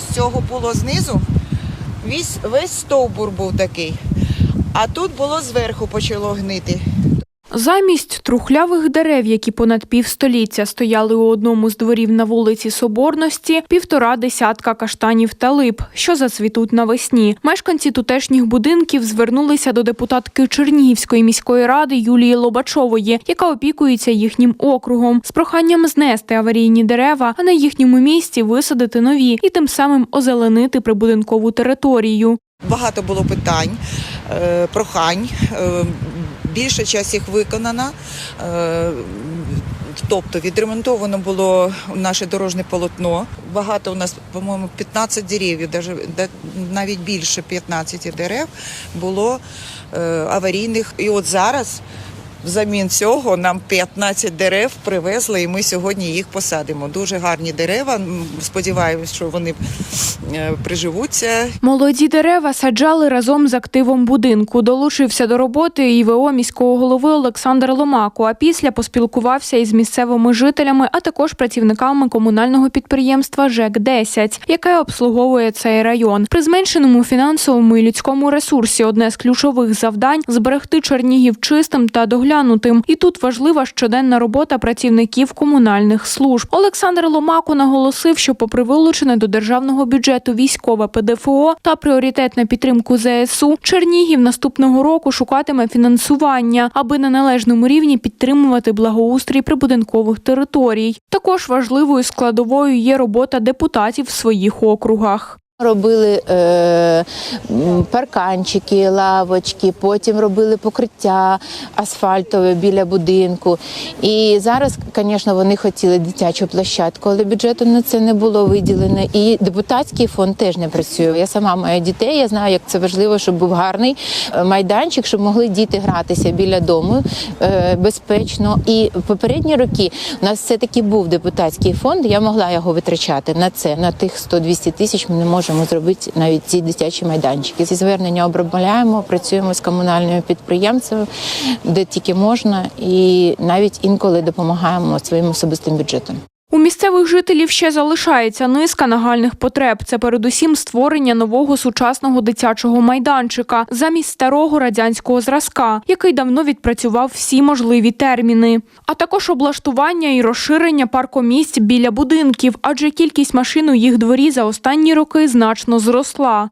ось цього було знизу. Весь, весь стовбур був такий. А тут було зверху почало гнити. Замість трухлявих дерев, які понад півстоліття стояли у одному з дворів на вулиці Соборності, півтора десятка каштанів та лип, що зацвітуть навесні. Мешканці тутешніх будинків звернулися до депутатки Чернігівської міської ради Юлії Лобачової, яка опікується їхнім округом, з проханням знести аварійні дерева, а на їхньому місці висадити нові і тим самим озеленити прибудинкову територію. Багато було питань, е, прохань. Більша часть їх виконана. Е, Тобто відремонтовано було наше дорожнє полотно. Багато у нас, по-моєму, 15 деревів, навіть більше 15 дерев було е, аварійних. І от зараз взамін цього нам 15 дерев привезли, і ми сьогодні їх посадимо. Дуже гарні дерева. Сподіваємось, що вони е, приживуться Молоді дерева саджали разом з активом будинку. Долучився до роботи ІВО міського голови Олександр Ломако. А після поспілкувався із місцевими жителями, а також працівниками комунального підприємства ЖЕК 10 яке обслуговує цей район. При зменшеному фінансовому і людському ресурсі одне з ключових завдань зберегти Чернігів чистим та доглянутим. І тут важлива щоденна робота працівників комунальних служб. Олександр Ломако наголосив, що попри вилучене до державного бюджету військове ПДФО та пріоритет на підтримку ЗСУ, Чернігів наступного року шукатиме фінансування, аби на належному рівні підтримувати благоустрій прибудинкових територій. Також важливою складовою є робота депутатів в своїх округах. Робили е, парканчики, лавочки, потім робили покриття асфальтове біля будинку. І зараз, звісно, вони хотіли дитячу площадку, але бюджету на це не було виділено. І депутатський фонд теж не працює. Я сама маю дітей, я знаю, як це важливо, щоб був гарний е, майданчик, щоб могли діти гратися біля дому е, безпечно. І в попередні роки у нас все-таки був депутатський фонд. Я могла його витрачати на це, на тих 100-200 тисяч. Ми не можемо зробити навіть ці дитячі майданчики. Ці звернення обробляємо, працюємо з комунальними підприємцями, де тільки можна, і навіть інколи допомагаємо своїм особистим бюджетом. У місцевих жителів ще залишається низка нагальних потреб. Це передусім створення нового сучасного дитячого майданчика замість старого радянського зразка, який давно відпрацював всі можливі терміни, а також облаштування і розширення паркомісць біля будинків, адже кількість машин у їх дворі за останні роки значно зросла.